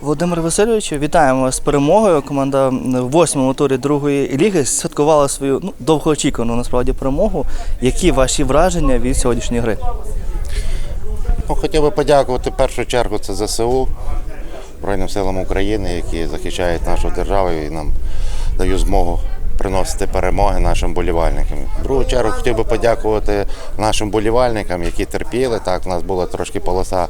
Володимир Васильович, вітаємо вас з перемогою. Команда в восьмому турі другої ліги святкувала свою ну, довгоочікувану насправді перемогу. Які ваші враження від сьогоднішньої гри? Ну, хотів би подякувати в першу чергу це ЗСУ, Збройним силам України, які захищають нашу державу і нам дають змогу приносити перемоги нашим болівальникам. В другу чергу хотів би подякувати нашим болівальникам, які терпіли. Так, у нас була трошки полоса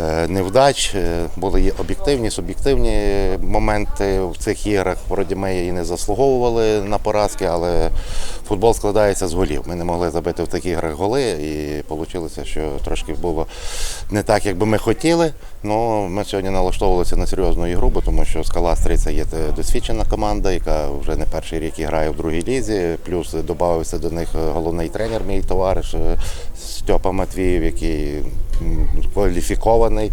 е, невдач, е, були і об'єктивні, суб'єктивні моменти в цих іграх. Вроді ми і не заслуговували на поразки, але футбол складається з голів. Ми не могли забити в таких іграх голи, і вийшло, що трошки було не так, як би ми хотіли. Ну, ми сьогодні налаштовувалися на серйозну ігру, бо тому що Скала Стриця є досвідчена команда, яка вже не перший рік грає в другій лізі. Плюс додався до них головний тренер, мій товариш е, Стьопа Матвіїв, який кваліфікований.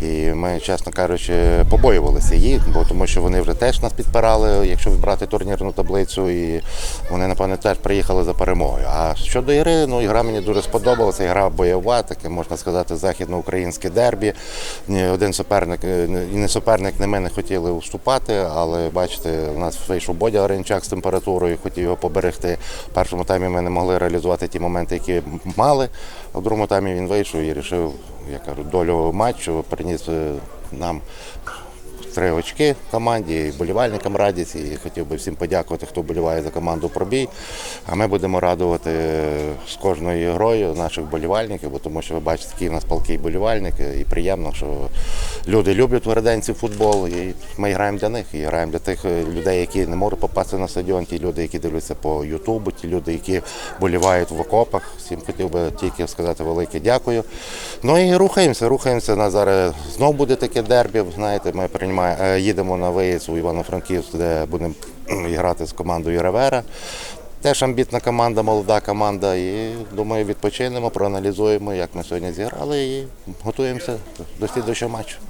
І ми, чесно кажучи, побоювалися їх, бо тому що вони вже теж нас підпирали, якщо брати турнірну таблицю, і вони, напевно, теж приїхали за перемогою. А щодо ігри, ну ігра мені дуже сподобалася. Ігра бойова, таке можна сказати, західноукраїнське дербі. Ні один суперник, е, і не суперник, не ми не хотіли уступати, але бачите, у нас вийшов Бодя Оренчак з температурою, хотів його поберегти. В першому таймі ми не могли реалізувати ті моменти, які мали. А в другому таймі він вийшов і вирішив, я кажу, долю матчу, приніс е, нам три очки команді, і болівальникам радість. І хотів би всім подякувати, хто боліває за команду пробій. А ми будемо радувати з кожною грою наших болівальників, бо тому що ви бачите, який у нас палкий болівальник, і приємно, що люди люблять верденці футбол. І ми граємо для них, і граємо для тих людей, які не можуть попасти на стадіон, ті люди, які дивляться по Ютубу, ті люди, які болівають в окопах. Всім хотів би тільки сказати велике дякую. Ну і рухаємося, рухаємося. На зараз знов буде таке дербі. Знаєте, ми приймаємо, е, їдемо на виїзд у Івано-Франківськ, де будемо грати з командою Ревера. Теж амбітна команда, молода команда. І думаю, відпочинемо, проаналізуємо, як ми сьогодні зіграли, і готуємося до слідчого матчу.